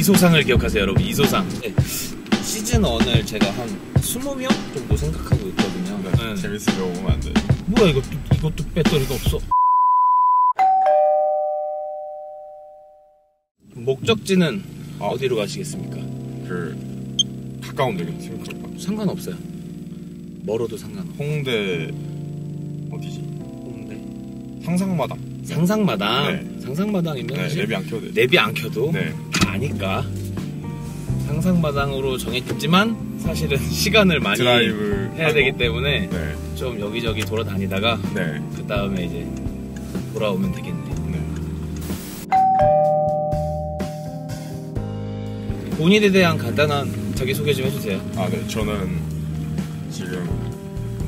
이소상을 기억하세요, 여러분. 이소상. 네. 시즌 1을 제가 한 20명 정도 생각하고 있거든요. 네, 재밌으려고 보면 안 돼. 뭐야, 이것도, 이것도 배터리가 없어. 목적지는 아. 어디로 가시겠습니까? 그 가까운 데겠 생각할까? 상관없어요. 멀어도 상관없어. 홍대 어디지? 홍대. 상상마당. 상상마당. 네. 상상마당이면 네, 랩이 안 켜도 돼. 내비 안 켜도 네. 다 아니까. 상상마당으로 정했지만 사실은 시간을 많이 드라이브 해야 하고. 되기 때문에 네. 좀 여기저기 돌아다니다가 네. 그 다음에 이제 돌아오면 되겠네. 네. 본인에 대한 간단한 자기소개 좀 해주세요. 아, 네. 저는 지금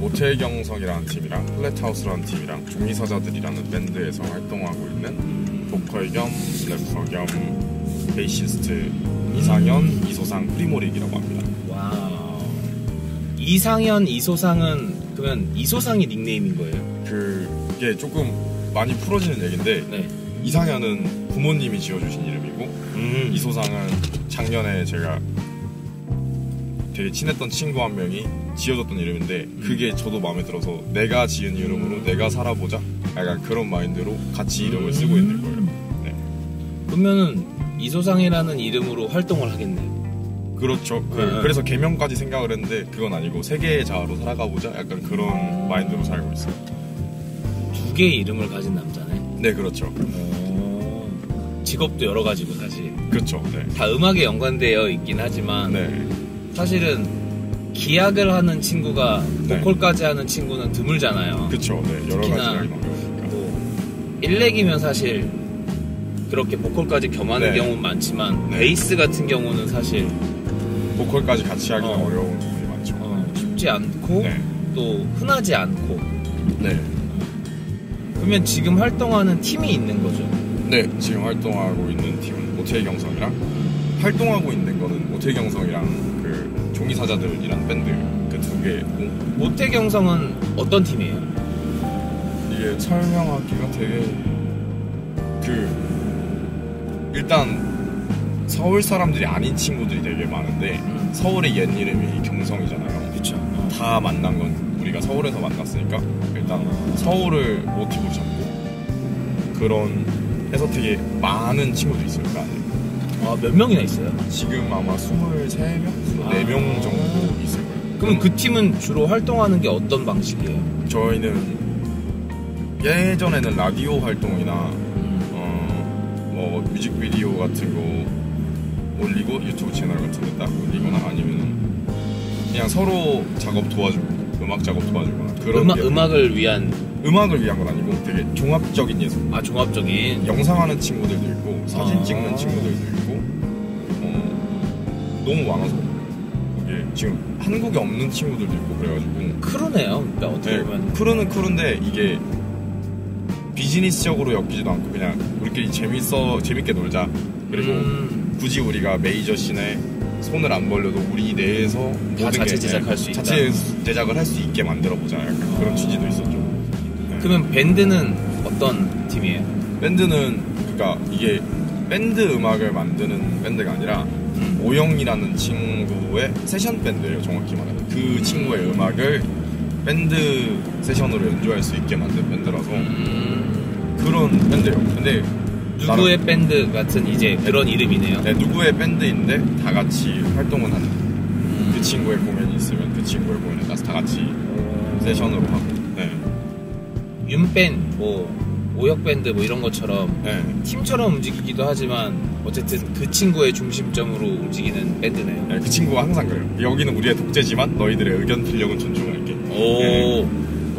모태경성이라는 팀이랑 플랫하우스라는 팀이랑 종이서자들이라는 밴드에서 활동하고 있는 보컬 겸 래퍼 겸 베이시스트 이상현, 이소상, 프리모릭이라고 합니다. 와우. 이상현, 이소상은 그러면 이소상이 닉네임인 거예요? 그게 조금 많이 풀어지는 얘기인데 네. 이상현은 부모님이 지어주신 이름이고 음. 이소상은 작년에 제가 되게 친했던 친구 한 명이 지어줬던 이름인데 그게 저도 마음에 들어서 내가 지은 이름으로 내가 살아보자 약간 그런 마인드로 같이 이름을 쓰고 있는 거예요 네. 그러면은 이소상이라는 이름으로 활동을 하겠네요. 그렇죠 그, 네. 래서 개명까지 생각을 했는데 그건 아니고 세계의 자아로 살아가보자 약간 그런 마인드로 살고 있어요 두 개의 이름을 가진 남자네. 네 그렇죠 오. 직업도 여러 가지고 사실 그렇죠 네. 다 음악에 연관되어 있긴 하지만 네. 사실은 기악을 하는 친구가 네. 보컬까지 하는 친구는 드물잖아요. 그쵸 네. 여러 거니까 뭐 일렉이면 사실 그렇게 보컬까지 겸하는 네. 경우는 많지만 네. 베이스 같은 경우는 사실 보컬까지 같이 하기가 어. 어. 려운 부분이 많죠 어, 쉽지 않고 네. 또 흔하지 않고 네. 그러면 지금 활동하는 팀이 있는 거죠. 네, 지금 활동하고 있는 팀은 모태경성이랑 활동하고 있는 거는 모태경성이랑 그 종이사자들이라는 밴드 그 두 개고 모태경성은 어떤 팀이에요? 이게 설명하기가 되게 그 일단 서울 사람들이 아닌 친구들이 되게 많은데 음. 서울의 옛 이름이 경성이잖아요. 그렇죠. 다 만난 건 우리가 서울에서 만났으니까 일단 서울을 모티브로 잡고 그런 해서 되게 많은 친구들이 있어요 그 안에. 아, 몇 명이나 있어요? 지금 아마 23명? 24명 아. 정도 있을 거예요. 그럼 그 팀은 주로 활동하는 게 어떤 방식이에요? 저희는 예전에는 라디오 활동이나 음. 어, 뭐 뮤직비디오 같은 거 올리고 유튜브 채널 같은 데 딱 올리거나 아니면 그냥 서로 작업 도와주고 음악 작업 도와주거나 그런 음악, 게 음악을 위한 음악을 위한 건 아니고 되게 종합적인 예술. 아 종합적인? 영상하는 친구들도 있고 사진 아. 찍는 친구들도 있고 어, 너무 많아서 그게 지금 한국에 없는 친구들도 있고 그래가지고. 크루네요. 그러니까 어떻게 네, 보면. 크루는 크루인데 이게 비즈니스적으로 엮이지도 않고 그냥 우리끼리 재밌어 재밌게 놀자 그리고 음, 굳이 우리가 메이저 씬에 손을 안 벌려도 우리 내에서 모든 자체 게, 제작할 네, 수 있다. 자체 제작을 할 수 있게 만들어 보자 약간 그런 취지도 있었죠. 네. 그러면 밴드는 어떤 팀이에요? 밴드는 그러니까 이게 밴드 음악을 만드는 밴드가 아니라 음. 오영이라는 친구의 세션 밴드예요 정확히 말하면 그 친구의 음악을 밴드 세션으로 연주할 수 있게 만든 밴드라서 음, 그런 밴드예요 근데 누구의 밴드 같은 이제 그런 이름이네요. 네, 누구의 밴드인데 다 같이 활동은 하는 음. 그 친구의 공연이 있으면 그 친구의 공연에 가서 다 같이 세션으로 하고 네. 윤밴, 뭐 오역 밴드 뭐 이런 것처럼 네. 팀처럼 움직이기도 하지만 어쨌든 그 친구의 중심점으로 움직이는 밴드네요. 네, 그 친구가 항상 그래요 여기는 우리의 독재지만 너희들의 의견 필력은 존중할게 오,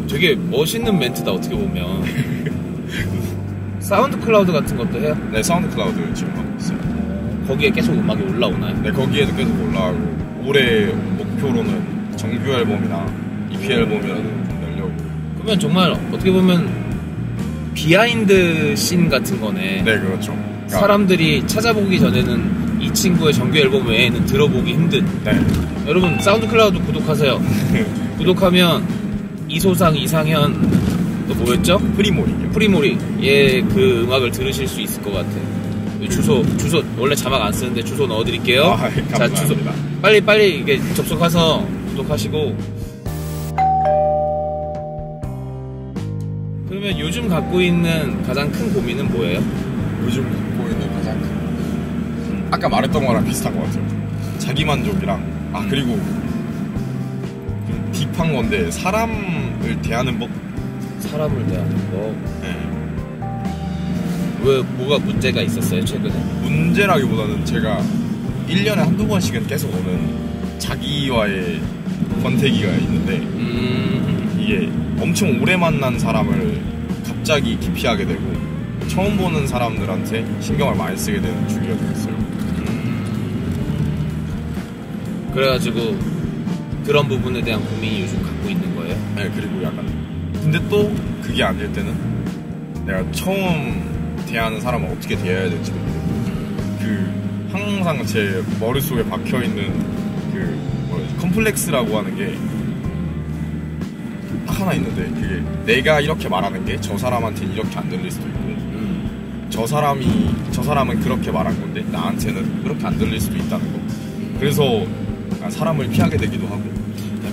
되게 멋있는 멘트다 어떻게 보면. 사운드 클라우드 같은 것도 해요? 네 사운드 클라우드 지금 하고 있어요 거기에 계속 음악이 올라오나요? 네, 거기에도 계속 올라가고 올해 목표로는 정규 앨범이나 EP 앨범이라도 좀 내려고 그러면 정말 어떻게 보면 비하인드 씬 같은 거네. 네 그렇죠 그러니까, 사람들이 찾아보기 전에는 이 친구의 정규 앨범 외에는 들어보기 힘든. 네 여러분 사운드 클라우드 구독하세요. 구독하면 이소상, 이상현 또 뭐였죠? 프리모링이요 프리모리 얘그 음악을 들으실 수 있을 것 같아. 주소 주소 원래 자막 안 쓰는데 주소 넣어드릴게요. 아, 자 주소 감사합니다. 빨리 빨리 이게 접속해서 구독하시고. 그러면 요즘 갖고 있는 가장 큰 고민은 뭐예요? 요즘 갖고 있는 가장 큰 고민. 아까 말했던 거랑 비슷한 것 같아요. 자기 만족이랑 아 그리고 좀 딥한 건데 사람을 대하는 법. 사람을 대하는 거. 네. 왜 뭐가 문제가 있었어요 최근에? 문제라기보다는 제가 1년에 한두 번씩은 계속 오는 자기와의 권태기가 있는데 음, 이게 엄청 오래 만난 사람을 갑자기 기피하게 되고 처음 보는 사람들한테 신경을 많이 쓰게 되는 주기가 좀 있어요. 그래가지고 그런 부분에 대한 고민이 요즘 갖고 있는 거예요. 네, 그리고 약간 근데 또 그게 안 될 때는 내가 처음 대하는 사람을 어떻게 대해야 모르고 그 항상 제 머릿속에 박혀 있는 그 뭐지 컴플렉스라고 하는 게 딱 하나 있는데 그게 내가 이렇게 말하는 게 저 사람한테는 이렇게 안 들릴 수도 있고 음, 저 사람이 저 사람은 그렇게 말한 건데 나한테는 그렇게 안 들릴 수도 있다는 거. 그래서 사람을 피하게 되기도 하고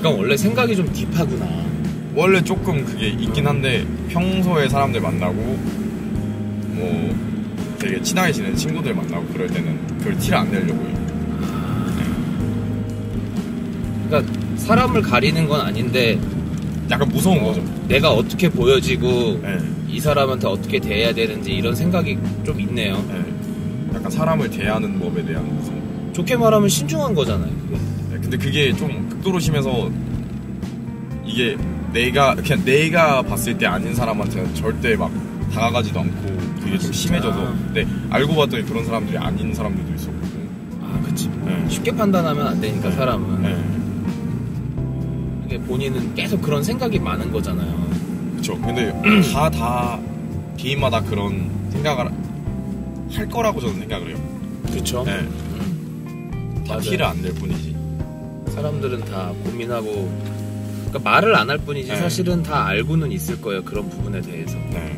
약간 원래 생각이 좀 딥하구나. 원래 조금 그게 있긴 한데 평소에 사람들 만나고 뭐 되게 친하게 지내는 친구들 만나고 그럴 때는 그걸 티를 안 내려고 해요. 그러니까 사람을 가리는 건 아닌데 약간 무서운 거죠. 내가 어떻게 보여지고 네, 이 사람한테 어떻게 대해야 되는지 이런 생각이 좀 있네요. 네. 약간 사람을 대하는 법에 대한 무서움. 좋게 말하면 신중한 거잖아요. 그게. 네, 근데 그게 좀 극도로 심해서 이게 내가 그냥 내가 봤을 때 아닌 사람한테는 절대 막 다가가지도 않고 그게 좀? 심해져서 근데 알고 봤더니 그런 사람들이 아닌 사람들도 있었고 아, 그치. 네. 쉽게 판단하면 안 되니까 사람은. 네. 본인은 계속 그런 생각이 많은 거잖아요. 그쵸 근데 다다 개인마다 그런 생각을 할 거라고 저는 생각을 해요 그렇죠. 네. 음. 다 맞아요. 티를 안 낼 뿐이지 사람들은 다 고민하고 그러니까 말을 안 할 뿐이지 네. 사실은 다 알고는 있을 거예요 그런 부분에 대해서 네.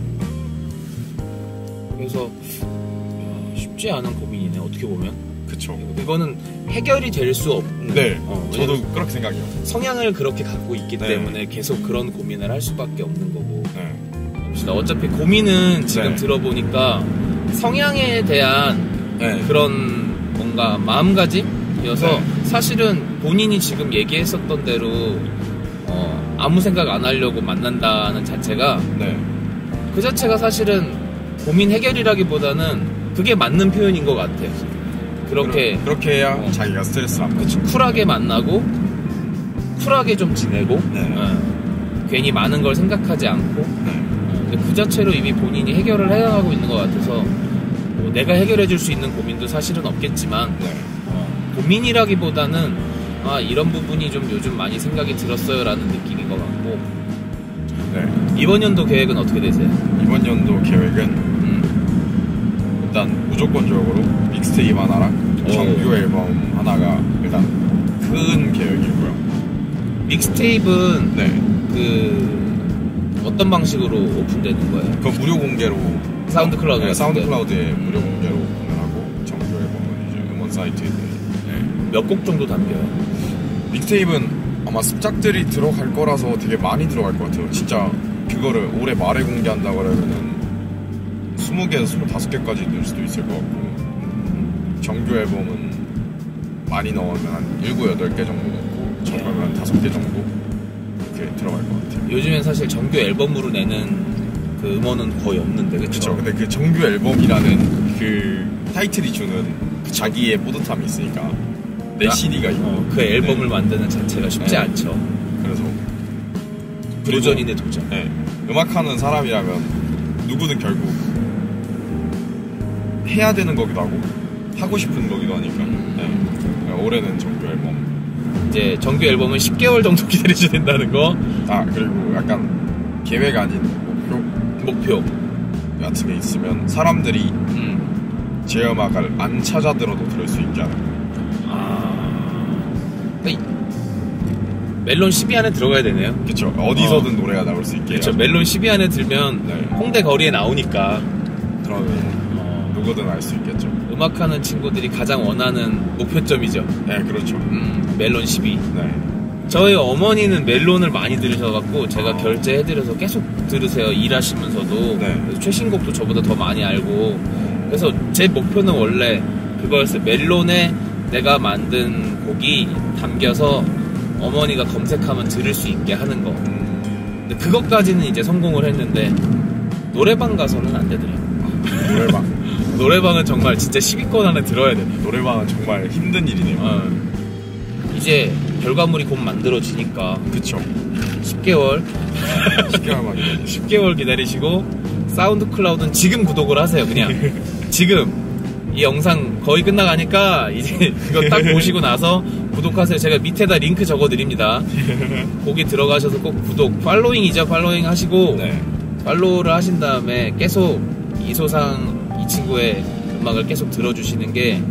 그래서 야, 쉽지 않은 고민이네 어떻게 보면 그쵸 이거는 해결이 될 수 없는 네 어, 저도 그렇게 생각해요 성향을 그렇게 갖고 있기 네. 때문에 계속 그런 고민을 할 수밖에 없는 거고 네. 어차피 고민은 지금 네. 들어보니까 성향에 대한 네. 그런 뭔가 마음가짐이어서 네. 사실은 본인이 지금 얘기했었던 대로 어, 아무 생각 안 하려고 만난다는 자체가 네. 그 자체가 사실은 고민 해결이라기보다는 그게 맞는 표현인 것 같아요. 그렇게 그러- 그렇게 해야 어. 자기가 스트레스를 안 그치, 쿨하게 만나고 쿨하게 좀 지내고 네. 어, 괜히 많은 걸 생각하지 않고 네. 어, 근데 그 자체로 이미 본인이 해결을 해나가고 있는 것 같아서 뭐 내가 해결해 줄 수 있는 고민도 사실은 없겠지만 네. 어, 고민이라기보다는 아 이런 부분이 좀 요즘 많이 생각이 들었어요라는 느낌인 것 같고 네. 이번 연도 계획은 어떻게 되세요? 이번 연도 계획은 음, 일단 무조건적으로 믹스테이프 하나랑 오. 정규 앨범 하나가 일단 큰 계획이고요. 믹스테이프는 네. 그 어떤 방식으로 오픈되는 거예요? 그 무료 공개로 사운드 클라우드 네, 사운드 데? 클라우드에 무료 공개로 공개하고 정규 앨범은 이제 음원 사이트에 네. 몇 곡 정도 담겨요? 믹스테이프는 아마 습작들이 들어갈 거라서 되게 많이 들어갈 것 같아요. 진짜 그거를 올해 말에 공개한다고 하면은 20개에서 25개까지 늘 수도 있을 것 같고 정규 앨범은 많이 넣으면 한 7, 8개 정도 넣고 적으면 한 5개 정도 이렇게 들어갈 것 같아요. 요즘엔 사실 정규 앨범으로 내는 그 음원은 거의 없는데 그쵸. 그쵸? 근데 그 정규 앨범이라는 그 타이틀이 주는 자기의 뿌듯함이 있으니까 내 야, CD가 있고 어, 그 앨범을 네. 만드는 자체가 쉽지 네. 않죠. 그래서 그리고- 도전이네 도전. 네, 음악하는 사람이라면 누구든 결국 해야 되는 거기도 하고 하고 싶은 거기도 하니까 네. 올해는 정규 앨범 이제 정규 앨범은 10개월 정도 기다려줘야 된다는 거 아 그리고 약간 계획 아닌 목표 목표. 같은 게 있으면 사람들이 음. 제 음악을 안 찾아 들어도 들을 수 있게 하는 거. 멜론 10위 안에 들어가야 되네요. 그쵸 어디서든 노래가 나올 수 있게. 해야죠. 멜론 10위 안에 들면 네. 홍대 거리에 나오니까. 그러면 어, 누구든 알 수 있겠죠. 음악하는 친구들이 가장 원하는 목표점이죠. 네, 그렇죠. 음, 멜론 12. 네. 저희 어머니는 멜론을 많이 들으셔갖고 제가 아. 결제해드려서 계속 들으세요. 일하시면서도. 네. 그래서 최신곡도 저보다 더 많이 알고. 그래서 제 목표는 원래 그거였어요. 멜론에 내가 만든 곡이 담겨서 어머니가 검색하면 들을 수 있게 하는 거. 음, 근데 그것까지는 이제 성공을 했는데 노래방 가서는 안 되더라고요. 노래방. 노래방은 정말 진짜 10위권 안에 들어야 되네. 노래방은 정말 힘든 일이네요. 어. 이제 결과물이 곧 만들어지니까 그쵸. 10개월 10개월 만에. 10개월 기다리시고 사운드 클라우드는 지금 구독을 하세요 그냥 지금 이 영상 거의 끝나가니까 이제 그거 딱 보시고 나서 구독하세요 제가 밑에다 링크 적어 드립니다 거기 들어가셔서 꼭 구독 팔로잉이죠 팔로잉 하시고 네. 팔로우를 하신 다음에 계속 이소상 이 친구의 음악을 계속 들어주시는 게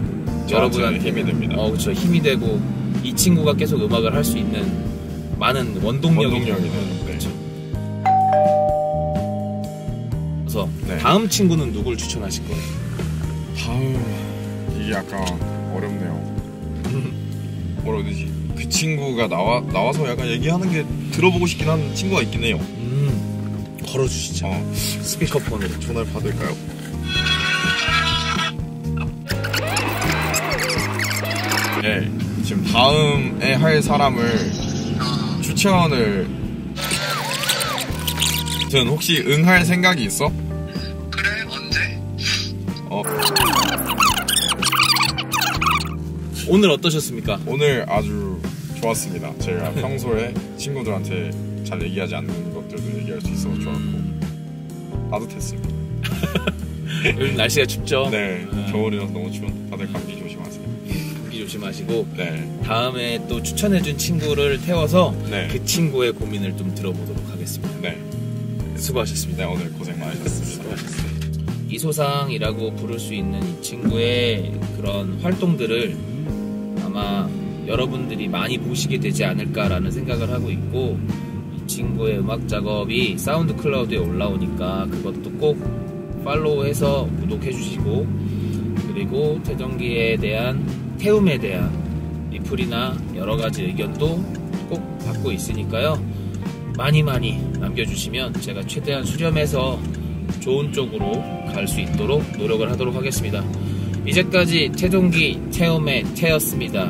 여러분한테 힘이 됩니다. 어 그렇죠 힘이 되고 이 친구가 계속 음악을 할 수 있는 많은 원동력이 원동력이 되는 되는, 네. 그렇죠. 그래서 네. 다음 친구는 누굴 추천하실 거예요? 다음 이게 약간 어렵네요. 뭐라 되지? 그 친구가 나와 나와서 약간 얘기하는 게 들어보고 싶긴 한 친구가 있긴 해요. 음, 걸어주시죠. 어, 스피커폰으로. 전화를 받을까요? 네, 지금 다음에 할 사람을 추천을. 전 혹시 응할 생각이 있어? 오늘 어떠셨습니까? 오늘 아주 좋았습니다. 제가 평소에 친구들한테 잘 얘기하지 않는 것들도 얘기할 수 있어서 좋았고 따뜻했습니다. 요즘 날씨가 춥죠? 네, 음, 겨울이라서 너무 추운 다들 감기 조심하세요. 감기 조심하시고 네, 다음에 또 추천해준 친구를 태워서 네. 그 친구의 고민을 좀 들어보도록 하겠습니다. 네, 수고하셨습니다. 네 오늘 고생 많으셨습니다. 이소상이라고 부를 수 있는 이 친구의 그런 활동들을 아마 여러분들이 많이 보시게 되지 않을까라는 생각을 하고 있고 이 친구의 음악 작업이 사운드 클라우드에 올라오니까 그것도 꼭 팔로우해서 구독해 주시고 그리고 태정기에 대한 태움에 대한 리플이나 여러 가지 의견도 꼭 받고 있으니까요. 많이 많이 남겨주시면 제가 최대한 수렴해서 좋은 쪽으로 갈 수 있도록 노력을 하도록 하겠습니다. 이제까지 태동기 태움의 태였습니다.